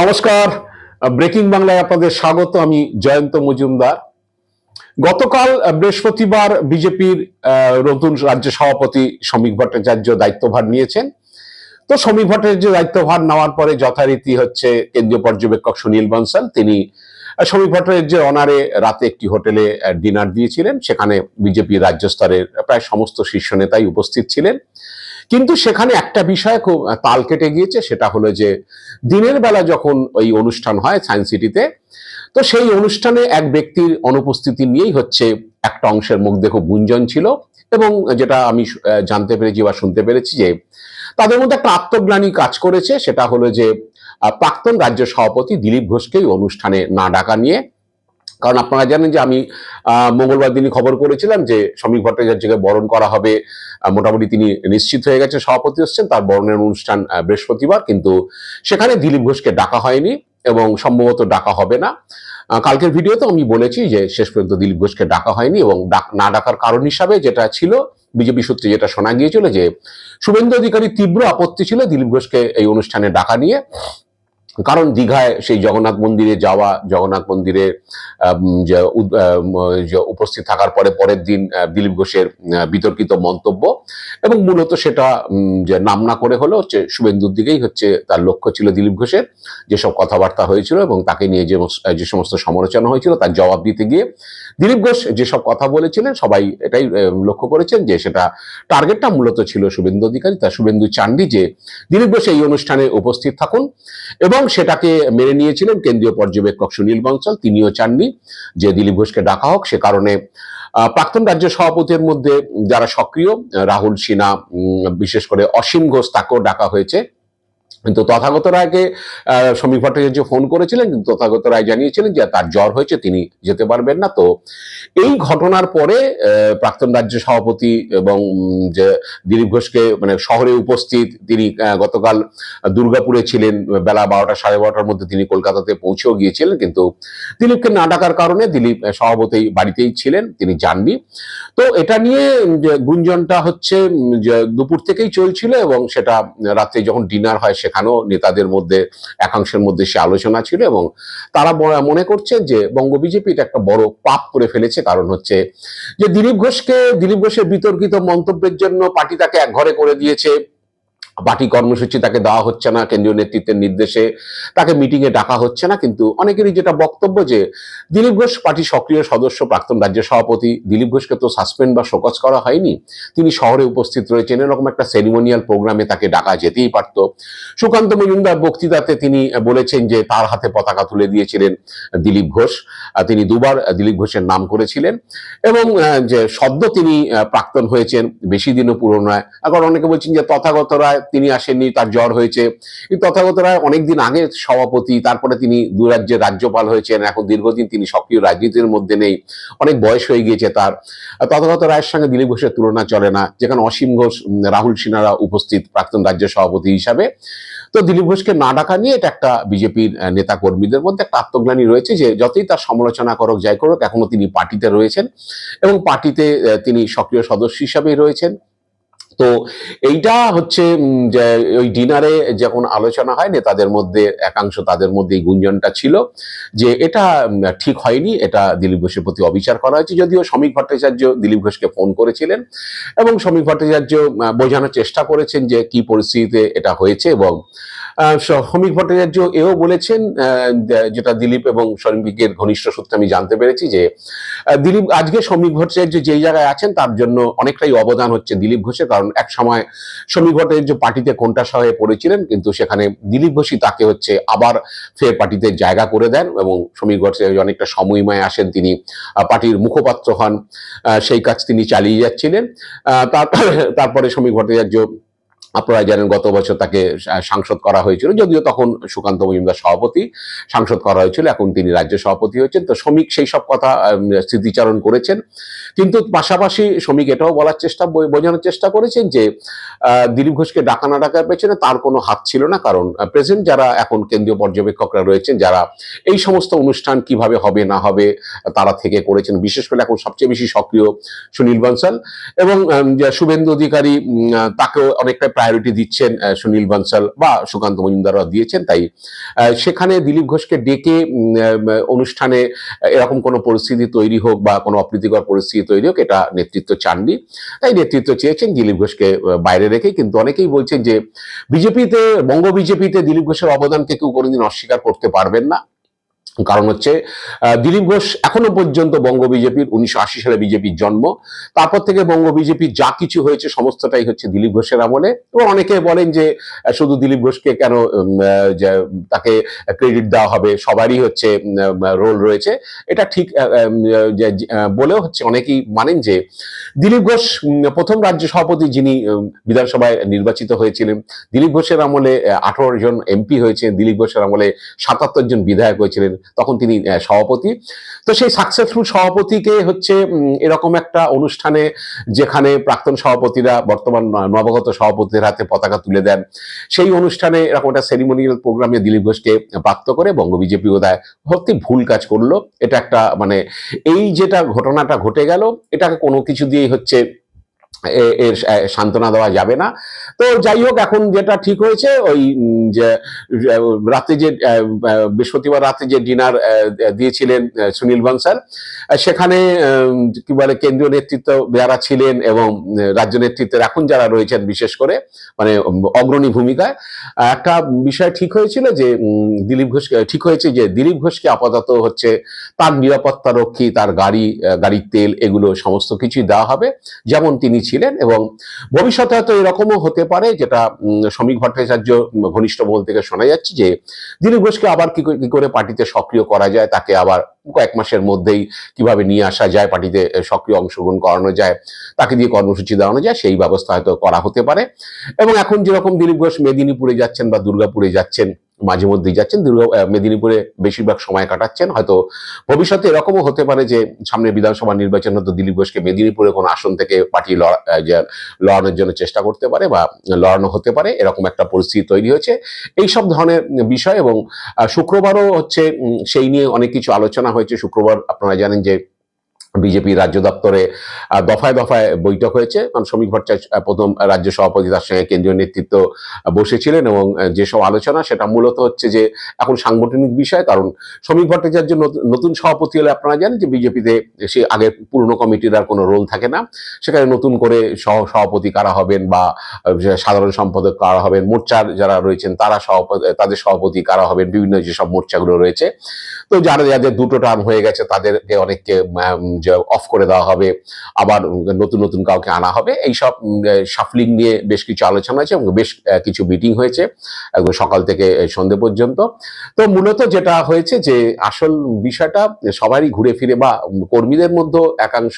নমস্কার। ব্রেকিং বাংলায় আপনাদের স্বাগত, আমি জয়ন্ত মজুমদার। গতকাল বৃহস্পতিবার বিজেপির নতুন রাজ্য সভাপতি শ্রমিক ভট্টাচার্য দায়িত্বভার নিয়েছেন। তো শ্রমিক ভট্টাচার্য দায়িত্বভার নেওয়ার পরে যথারীতি হচ্ছে কেন্দ্রীয় পর্যবেক্ষক সুনীল বনসাল। তিনি শ্রমিক ভট্টাচার্যের অনারে রাতে একটি হোটেলে ডিনার দিয়েছিলেন। সেখানে বিজেপি রাজ্য স্তরের প্রায় সমস্ত শীর্ষ নেতাই উপস্থিত ছিলেন। কিন্তু সেখানে একটা বিষয় খুব তাল কেটে গিয়েছে, সেটা হলো যে দিনের বেলা যখন ওই অনুষ্ঠান হয় সায়েন্স সিটিতে, তো সেই অনুষ্ঠানে এক ব্যক্তির অনুপস্থিতি নিয়েই হচ্ছে একটা অংশের মুখ দেখো গুঞ্জন ছিল এবং যেটা আমি জানতে পেরেছি বা শুনতে পেরেছি যে তাদের মধ্যে একটা আত্মগ্লানি কাজ করেছে, সেটা হলো যে প্রাক্তন রাজ্য সভাপতি দিলীপ ঘোষকে অনুষ্ঠানে না ডাকা নিয়ে কারণ আপনারা জানেন যে আমি মঙ্গলবার দিনই খবর করেছিলাম যে শ্রমিক ভট্টাচার্যকে বরণ করা হবে। মোটামুটি তিনি নিশ্চিত হয়ে গেছে সভাপতি হচ্ছেন, তার বরণের অনুষ্ঠান বৃহস্পতিবার। কিন্তু সেখানে দিলীপ ঘোষকে ডাকা হয়নি এবং সম্ভবত ডাকা হবে না। কালকের ভিডিওতে আমি বলেছি যে শেষ পর্যন্ত দিলীপ ঘোষকে ডাকা হয়নি এবং না ডাকার কারণ হিসাবে যেটা ছিল, বিজেপি সূত্রে যেটা শোনা গিয়েছিল যে শুভেন্দু অধিকারী তীব্র আপত্তি ছিল দিলীপ ঘোষকে এই অনুষ্ঠানে ডাকা নিয়ে। কারণ দীঘায় সেই জগন্নাথ মন্দিরে যাওয়া, জগন্নাথ মন্দিরে উপস্থিত থাকার পরে পরের দিন দিলীপ ঘোষের বিতর্কিত মন্তব্য এবং মূলত সেটা যে নাম না করে হলো হচ্ছে শুভেন্দুর দিকেই হচ্ছে তার লক্ষ্য ছিল দিলীপ ঘোষের যেসব কথাবার্তা হয়েছিল এবং তাকে নিয়ে যে যে সমস্ত সমালোচনা হয়েছিল তার জবাব দিতে গিয়ে দিলীপ ঘোষ যেসব কথা বলেছিলেন সবাই এটাই লক্ষ্য করেছেন যে সেটা টার্গেটটা মূলত ছিল শুভেন্দু অধিকারী, তা শুভেন্দু চান্ডি যে দিলীপ ঘোষ এই অনুষ্ঠানে উপস্থিত থাকুন এবং সেটাকে মেনে নিয়েছিলেন কেন্দ্রীয় পর্যবেক্ষক সুনীল বংশাল তিনিও চাননি। যে দিলীপ ঘোষকে ডাকা হোক, সে কারণে প্রাক্তন রাজ্য সভাপতির মধ্যে যারা সক্রিয় রাহুল সিনহা বিশেষ করে অসীম ঘোষ, তাকেও ডাকা হয়েছে। কিন্তু তথাগত রায়কে শ্রমিক ভট্টাচার্য ফোন করেছিলেন, কিন্তু তথাগত রায় জানিয়েছিলেন যে তার জ্বর হয়েছে, তিনি যেতে পারবেন না। তো এই ঘটনার পরে প্রাক্তন রাজ্য সভাপতি এবং যে দিলীপ ঘোষকে মানে শহরে উপস্থিত, তিনি গতকাল দুর্গাপুরে ছিলেন, বেলা বারোটা, সাড়ে বারোটার মধ্যে তিনি কলকাতাতে পৌঁছেও গিয়েছিলেন, কিন্তু দিলীপকে না ডাকার কারণে দিলীপ সভাপতি বাড়িতেই ছিলেন, তিনি যাননি। তো এটা নিয়ে গুঞ্জনটা হচ্ছে দুপুর থেকেই চলছিল এবং সেটা রাতে যখন ডিনার হয় সেখানেও নেতাদের মধ্যে, একাংশের মধ্যে সে আলোচনা ছিল এবং তারা মনে করছে যে বঙ্গ বিজেপি এটা একটা বড় পাপ করে ফেলেছে। কারণ হচ্ছে যে দিলীপ ঘোষকে, দিলীপ ঘোষের বিতর্কিত মন্তব্যের জন্য পার্টি তাকে একঘরে করে দিয়েছে। পার্টি কর্মসূচি তাকে দেওয়া হচ্ছে না, কেন্দ্রীয় নেতৃত্বের নির্দেশে তাকে মিটিংয়ে ডাকা হচ্ছে না, কিন্তু অনেকেরই যেটা বক্তব্য যে দিলীপ ঘোষ পার্টি সক্রিয় সদস্য, প্রাক্তন রাজ্য সভাপতি, দিলীপ ঘোষকে তো সাসপেন্ড বা শোকজ করা হয়নি। তিনি শহরে উপস্থিত রয়েছেন, এরকম একটা সেরিমোনিয়াল প্রোগ্রামে তাকে ডাকা যেতেই পারত। সুকান্ত মজুমদার বক্তৃতাতে তিনি বলেছেন যে তার হাতে পতাকা তুলে দিয়েছিলেন দিলীপ ঘোষ। তিনি দুবার দিলীপ ঘোষের নাম করেছিলেন এবং যে সদ্য তিনি প্রাক্তন হয়েছেন, বেশি দিনও পুরনো নয়। এখন অনেকে বলছেন যে তথাগত রায় তিনি আসেননি, তার জ্বর হয়েছে। তথাগত রায় অনেকদিন আগে সভাপতি, তারপরে তিনি দু রাজ্যের রাজ্যপাল হয়েছেন, এখন দীর্ঘদিন তিনি সক্রিয় রাজনীতির মধ্যে নেই, অনেক বয়স হয়ে গিয়েছে তার। তথাগত রায়ের সঙ্গে দিলীপ ঘোষের তুলনা চলে না, যেখানে অসীম ঘোষ রাহুল সিনহারা উপস্থিত প্রাক্তন রাজ্য সভাপতি হিসাবে। তো দিলীপ ঘোষকে না ডাকা নিয়ে এটা একটা বিজেপির নেতা কর্মীদের মধ্যে একটা আত্মগ্লানি রয়েছে যে যতই তার সমালোচনা করক, যাই করুক, এখনও তিনি পার্টিতে রয়েছেন এবং পার্টিতে তিনি সক্রিয় সদস্য হিসাবেই রয়েছেন। তো এইটা হচ্ছে যে ওই ডিনারে যখন আলোচনা হয়, নেতাদের মধ্যে, একাংশ তাদের মধ্যে এই গুঞ্জনটা ছিল যে এটা ঠিক হয়নি, এটা দিলীপ ঘোষের প্রতি অবিচার করা হয়েছে। যদিও শ্রমিক ভট্টাচার্য দিলীপ ঘোষকে ফোন করেছিলেন এবং শ্রমিক ভট্টাচার্য বোঝানোর চেষ্টা করেছেন যে কি পরিস্থিতিতে এটা হয়েছে এবং শ্রমিক ভট্টাচার্য এও বলেছেন যেটা দিলীপ এবং শ্রমিকের ঘনিষ্ঠ সূত্রে আমি জানতে পেরেছি যে দিলীপ আজকে শ্রমিক ভট্টাচার্য যেই জায়গায় আছেন তার জন্য অনেকটাই অবদান হচ্ছে দিলীপ ঘোষের, কারণ এক সময় শ্রমিক ভট্টাচার্য পার্টিতে কোনটা হয়ে পড়েছিলেন, কিন্তু সেখানে দিলীপ ঘোষই তাকে হচ্ছে আবার ফের পার্টিতে জায়গা করে দেন এবং শ্রমিক ভট্টাচার্য অনেকটা সময়ময় আসেন, তিনি পার্টির মুখপাত্র হন সেই কাজ তিনি চালিয়ে যাচ্ছিলেন। তার- তারপরে শ্রমিক ভট্টাচার্য আপনারা জানেন গত বছর তাকে সাংসদ করা হয়েছিল, যদিও তখন সুকান্ত মজুমদার সভাপতি সাংসদ করা হয়েছিল, এখন তিনি রাজ্য সভাপতি হয়েছেন। তো শ্রমিক সেই সব কথা স্মৃতিচারণ করেছেন। কিন্তু পাশাপাশি শ্রমিক এটাও বলার চেষ্টা বোঝানোর চেষ্টা করেছেন যে দিলীপ ঘোষকে ডাকা না ডাকার পেছনে তার কোনো হাত ছিল না, কারণ প্রেসিডেন্ট যারা এখন কেন্দ্রীয় পর্যবেক্ষকরা রয়েছেন, যারা এই সমস্ত অনুষ্ঠান কীভাবে হবে, না হবে, তারা থেকে করেছেন। বিশেষ করে এখন সবচেয়ে বেশি সক্রিয় সুনীল বনসাল এবং শুভেন্দু অধিকারী তাকেও অনেকটা প্রায়োরিটি দিচ্ছেন সুনীল বনসাল বা সুকান্ত মজুমদাররা দিয়েছেন, তাই সেখানে দিলীপ ঘোষকে ডেকে অনুষ্ঠানে এরকম কোনো পরিস্থিতি তৈরি হোক বা কোনো অপ্রীতিকর পরিস্থিতি তৈরি হোক, এটা নেতৃত্ব চাননি। তাই নেতৃত্ব চেয়েছেন দিলীপ ঘোষকে বাইরে রেখে, কিন্তু অনেকেই বলছেন যে, বিজেপিতে, বঙ্গ বিজেপিতে দিলীপ ঘোষের অবদানকে কেউ কোনোদিন অস্বীকার করতে পারবেন না। কারণ হচ্ছে দিলীপ ঘোষ এখনও পর্যন্ত বঙ্গ বিজেপির উনিশশো আশি সালে বিজেপির জন্ম। তারপর থেকে বঙ্গ বিজেপির যা কিছু হয়েছে সমস্তটাই হচ্ছে দিলীপ ঘোষের আমলে। এবং অনেকে বলেন যে শুধু দিলীপ ঘোষকে কেন তাকে ক্রেডিট দেওয়া হবে, সবারই হচ্ছে রোল রয়েছে। এটা ঠিক বলেও হচ্ছে, অনেকেই মানেন যে, দিলীপ ঘোষ প্রথম রাজ্য সভাপতি যিনি বিধানসভায় নির্বাচিত হয়েছিলেন, দিলীপ ঘোষের আমলে, আঠারো জন এমপি হয়েছে দিলীপ ঘোষের আমলে সাতাত্তর জন বিধায়ক হয়েছিলেন। তখন তিনি সভাপতি। তো সেই সাকসেসফুল সভাপতিকে হচ্ছে এরকম একটা অনুষ্ঠানে যেখানে প্রাক্তন সভাপতিরা, বর্তমান নবাগত সভাপতির হাতে পতাকা তুলে দেন, সেই অনুষ্ঠানে এরকম একটা সেরিমোনিয়াল প্রোগ্রামে দিলীপ ঘোষকে প্রাপ্ত করে, বঙ্গ বিজেপি বোধহয় সত্যি ভুল কাজ করল। এটা একটা মানে এই যেটা ঘটনাটা ঘটে গেল, এটাকে কোনো কিছু দিয়েই হচ্ছে এর সান্ত্বনা দেওয়া যাবে না। তো যাই হোক, এখন যেটা ঠিক হয়েছে, ওই যে, রাতে যে বৃহস্পতিবার রাতে যে ডিনার দিয়েছিলেন সুনীল বানসাল সেখানে কি বলে, কেন্দ্রীয় নেতৃত্ব যারা ছিলেন এবং রাজ্য নেতৃত্বের এখন যারা রয়েছেন, বিশেষ করে মানে অগ্রণী ভূমিকায়, একটা বিষয় ঠিক হয়েছিল যে দিলীপ ঘোষ ঠিক হয়েছে যে, দিলীপ ঘোষকে আপাতত হচ্ছে তার নিরাপত্তা রক্ষী, তার গাড়ি গাড়ির তেল, এগুলো সমস্ত কিছুই দেওয়া হবে, যেমন তিনি ছিলেন এবং ভবিষ্যতে হয়তো এরকমও হতে পারে, যেটা শ্রমিক ভট্টাচার্য ঘনিষ্ঠ মহল থেকে শোনা যাচ্ছে যে দিলীপ ঘোষকে আবার কি করে পার্টিতে সক্রিয় করা যায়, তাকে আবার কয়েক মাসের মধ্যেই কীভাবে নিয়ে আসা যায়, পার্টিতে সক্রিয় অংশগ্রহণ করানো যায়, তাকে দিয়ে কর্মসূচি দেওয়ানো যায়, সেই ব্যবস্থা হয়তো করা হতে পারে। এবং এখন যেরকম দিলীপ ঘোষ মেদিনীপুরে যাচ্ছেন বা দুর্গাপুরে যাচ্ছেন মাঝে মধ্যেই যাচ্ছেন, দুর্গা মেদিনীপুরে বেশিরভাগ সময় কাটাচ্ছেন। হয়তো ভবিষ্যতে এরকমও হতে পারে যে সামনে বিধানসভা নির্বাচন, হয়তো দিলীপ ঘোষকে মেদিনীপুরে কোনো আসন থেকে পার্টি লড়া- লড়ানোর জন্য চেষ্টা করতে পারে বা লড়ানো হতে পারে, এরকম একটা পরিস্থিতি তৈরি হয়েছে। এই সব ধরনের বিষয় এবং শুক্রবারও হচ্ছে সেই নিয়ে অনেক কিছু আলোচনা হয়েছে। শুক্রবার আপনারা জানেন যে বিজেপি রাজ্য দপ্তরে দফায় দফায় বৈঠক হয়েছে। কারণ শ্রমিক ভট্টাচার্য প্রথম রাজ্য সভাপতি তার সঙ্গে কেন্দ্রীয় নেতৃত্ব বসেছিলেন এবং যেসব আলোচনা, সেটা মূলত হচ্ছে যে এখন সাংগঠনিক বিষয়। কারণ শ্রমিক ভট্টাচার্য নতুন- সভাপতি হলে আপনারা জানেন যে বিজেপিতে সে আগে পুরনো কমিটির আর কোনো রোল থাকে না। সেখানে নতুন করে সহ, সভাপতি কারা হবেন বা সাধারণ সম্পাদক কারা হবেন, মোর্চার যারা রয়েছেন তারা সভাপতি, তাদের সভাপতি কারা হবেন, বিভিন্ন যেসব মোর্চাগুলো রয়েছে। তো যারা, যাদের দুটো টার্ম হয়ে গেছে, তাদেরকে অনেককে অফ করে দেওয়া হবে, আবার নতুন নতুন কাউকে আনা হবে, এইসব সাফলিং নিয়ে বেশ কিছু আলোচনা আছে এবং বেশ কিছু মিটিং হয়েছে সকাল থেকে সন্ধে পর্যন্ত। তো মূলত যেটা হয়েছে যে, আসল বিষয়টা সবারই ঘুরে ফিরে বা কর্মীদের মধ্যে একাংশ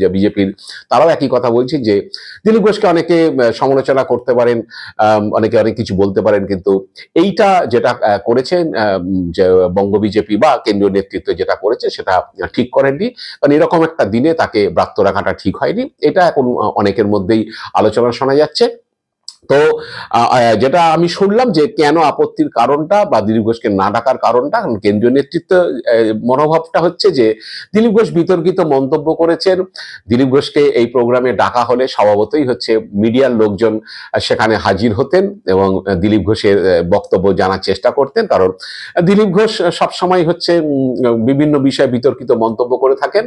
যে বিজেপির, তারাও একই কথা বলছে যে, দিলীপ ঘোষকে অনেকে সমালোচনা করতে পারেন অনেকে অনেক কিছু বলতে পারেন, কিন্তু এইটা যেটা করেছেন যে বঙ্গ বিজেপি বা কেন্দ্রীয় নেতৃত্ব যেটা করেছে, সেটা ঠিক করেননি। কারণ এরকম একটা দিনে তাকে ব্রাত্য রাখাটা ঠিক হয়নি। এটা এখন অনেকের মধ্যেই আলোচনা শোনা যাচ্ছে। তো যেটা আমি শুনলাম যে কেন আপত্তির কারণটা বা দিলীপ ঘোষকে না ডাকার কারণটা, কারণ কেন্দ্রীয় নেতৃত্ব মনোভাবটা হচ্ছে যে দিলীপ ঘোষ বিতর্কিত মন্তব্য করেছেন। দিলীপ ঘোষকে এই প্রোগ্রামে ডাকা হলে স্বভাবতই হচ্ছে মিডিয়ার লোকজন সেখানে হাজির হতেন এবং দিলীপ ঘোষের বক্তব্য জানার চেষ্টা করতেন। কারণ দিলীপ ঘোষ সবসময় হচ্ছে বিভিন্ন বিষয়ে বিতর্কিত মন্তব্য করে থাকেন।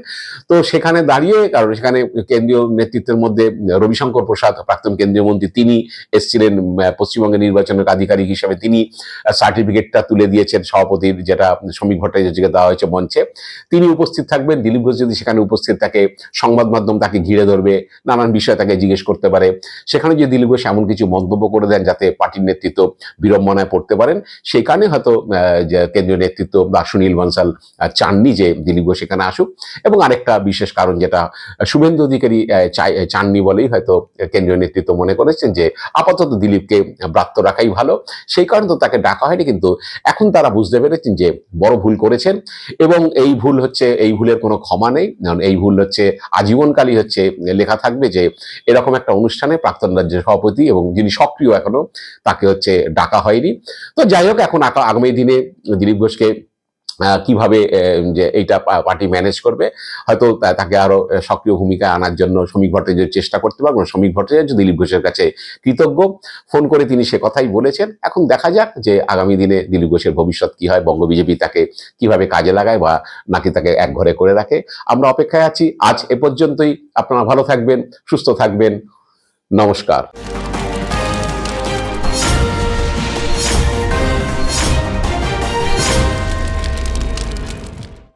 তো সেখানে দাঁড়িয়ে, কারণ সেখানে কেন্দ্রীয় নেতৃত্বের মধ্যে রবিশঙ্কর প্রসাদ, প্রাক্তন কেন্দ্রীয় মন্ত্রী, তিনি এসেছিলেন পশ্চিমবঙ্গের নির্বাচনের আধিকারিক হিসেবে তিনি সার্টিফিকেটটা তুলে দিয়েছেন সভাপতির, যেটা শ্রমিক ভট্টাচার্যকে দেওয়া হয়েছে মঞ্চে। তিনি উপস্থিত থাকবেন, দিলীপ ঘোষ যদি সেখানে উপস্থিত থাকে, সংবাদ মাধ্যম তাকে ঘিরে ধরবে, নানান বিষয় তাকে জিজ্ঞেস করতে পারে। সেখানে যে দিলীপ ঘোষ এমন কিছু মন্তব্য করে দেন যাতে পার্টির নেতৃত্ব বিড়ম্বনায় পড়তে পারেন কারণে হয়তো কেন্দ্রীয় নেতৃত্ব বা সুনীল বানসাল চাননি যে দিলীপ ঘোষ এখানে আসুক। এবং আরেকটা বিশেষ কারণ যেটা, শুভেন্দু অধিকারী চাননি বলেই হয়তো কেন্দ্রীয় নেতৃত্ব মনে করেছেন যে আপাতত দিলীপকে ব্রাত্য রাখাই ভালো। সেই কারণে তো তাকে ডাকা হয়নি, কিন্তু এখন তারা বুঝতে পেরেছেন যে বড় ভুল করেছেন এবং এই ভুল হচ্ছে, এই ভুলের কোনো ক্ষমা নেই। এই ভুল হচ্ছে, আজীবনকালই হচ্ছে, লেখা থাকবে যে এরকম একটা অনুষ্ঠানে প্রাক্তন রাজ্য সভাপতি এবং যিনি সক্রিয় এখনও, তাকে হচ্ছে ডাকা হয়নি। তো যাই হোক, এখন আগামী দিনে দিলীপ ঘোষকে কীভাবে যে এইটা পার্টি ম্যানেজ করবে। হয়তো তাকে আরও সক্রিয় ভূমিকা আনার জন্য শ্রমিক ভট্টাচার্য চেষ্টা করতে পারবেন। শ্রমিক ভট্টাচার্য দিলীপ ঘোষের কাছে কৃতজ্ঞ। ফোন করে তিনি সে কথাই বলেছেন। এখন দেখা যাক যে আগামী দিনে দিলীপ ঘোষের ভবিষ্যৎ কি হয়। বঙ্গ বিজেপি তাকে কীভাবে কাজে লাগায় বা নাকি তাকে এক ঘরে করে রাখে। আমরা অপেক্ষায় আছি। আজ এ পর্যন্তই। আপনারা ভালো থাকবেন, সুস্থ থাকবেন। নমস্কার।